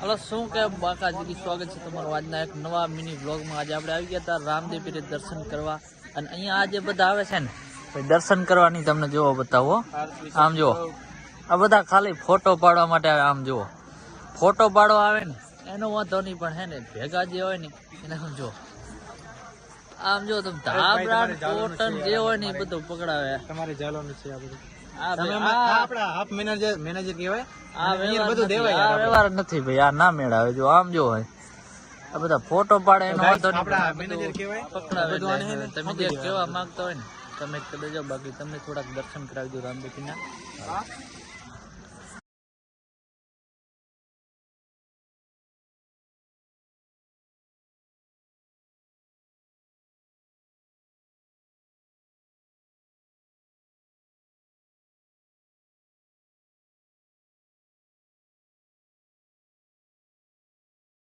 Hello, શું કે બાકાજીથી સ્વાગત છે તમારું આજના એક નવા મિની બ્લોગમાં આજે આપણે આવી ગયા હતા રામદેવ દર્શન કરવા. અને અહીંયા આજે બધા આવે છે ને દર્શન કરવાની તમને જોવો બતાવો. આમ જુઓ. આ બધા ખાલી ફોટો પાડવા માટે આવે, આમ જુઓ. ફોટો પાડવા આવે ને, એનો વાંધો નહીં, પણ હે ને, ભેગા જે હોય ને, એને આમ જુઓ. આમ જો તમે ધાબરા જે હોય ને, એ બધું પકડાવે. તમારે જાલવાનું છે આ બધું. આ તમે ભાઈ, આમાં- આ- આ આપણા હાફ મેનેજર મેનેજર કહેવાય? આ અને અહીંયા વ્યવહાર બધું નથી, દેવાય આ યાર વ્યવહાર નથી ભાઈ આ ના મેળાવે જો આમ જો હોય. આ બધા ફોટો પાડે એનો વાંધો નહીં. આપણા પણ આ manager બધું કહેવાય. પકડાવે બધું આને એટલે હે ને? તમે જે દેવાય. માંગતા હોય ને તમે કરી દેજો બાકી તમને થોડાક દર્શન કરાવી દો રામદેવજીના.